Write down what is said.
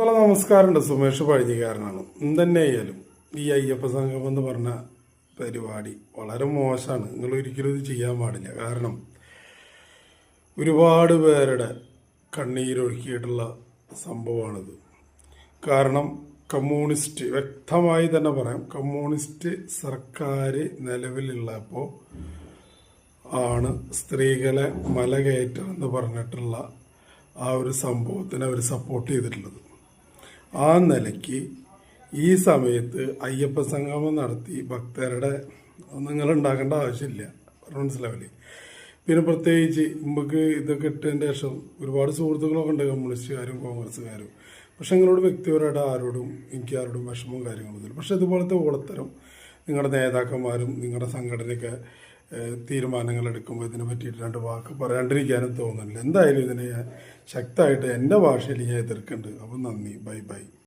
നല്ല നമസ്കാരമുണ്ട്. സുമേഷ് പഴുതികാരനാണ് എന്തെന്നെ ആയാലും ഈ അയ്യപ്പ സംഘം എന്ന് പറഞ്ഞ പരിപാടി വളരെ മോശമാണ്. നിങ്ങൾ ഒരിക്കലും ഇത് ചെയ്യാൻ പാടില്ല. കാരണം ഒരുപാട് പേരുടെ കണ്ണീരൊഴുക്കിയിട്ടുള്ള സംഭവമാണിത്. കാരണം കമ്മ്യൂണിസ്റ്റ് വ്യക്തമായി തന്നെ പറയാം കമ്മ്യൂണിസ്റ്റ് സർക്കാർ നിലവിലുള്ളപ്പോൾ ആണ് സ്ത്രീകളെ മല കയറ്റം എന്ന് പറഞ്ഞിട്ടുള്ള ആ ഒരു സംഭവത്തിന് അവർ സപ്പോർട്ട് ചെയ്തിട്ടുള്ളത്. ആ നിലയ്ക്ക് ഈ സമയത്ത് അയ്യപ്പ സംഗമം നടത്തി ഭക്തരുടെ നിങ്ങൾ ഉണ്ടാക്കേണ്ട ആവശ്യമില്ല. മനസ്സിലാവില്ലേ? പിന്നെ പ്രത്യേകിച്ച് നമുക്ക് ഇതൊക്കെ ഇട്ടതിന്റെ ശേഷം ഒരുപാട് സുഹൃത്തുക്കളൊക്കെ ഉണ്ട് കമ്മ്യൂണിസ്റ്റുകാരും കോൺഗ്രസ്സുകാരും. പക്ഷെ നിങ്ങളോട് വ്യക്തിപരമായിട്ട് ആരോടും എനിക്ക് ആരോടും വിഷമവും കാര്യങ്ങളൊന്നുമില്ല. പക്ഷെ ഇതുപോലത്തെ ഓളത്തരം നിങ്ങളുടെ നേതാക്കന്മാരും നിങ്ങളുടെ സംഘടനയൊക്കെ തീരുമാനങ്ങൾ എടുക്കുമ്പോൾ ഇതിനെ പറ്റിയിട്ട് രണ്ട് വാക്ക് പറയാണ്ടിരിക്കാനും തോന്നുന്നില്ല. എന്തായാലും ഇതിനെ ശക്തമായിട്ട് എന്റെ ഭാഷയിൽ ഞാൻ എതിർക്കുന്നുണ്ട്. അപ്പം നന്ദി. Bye bye.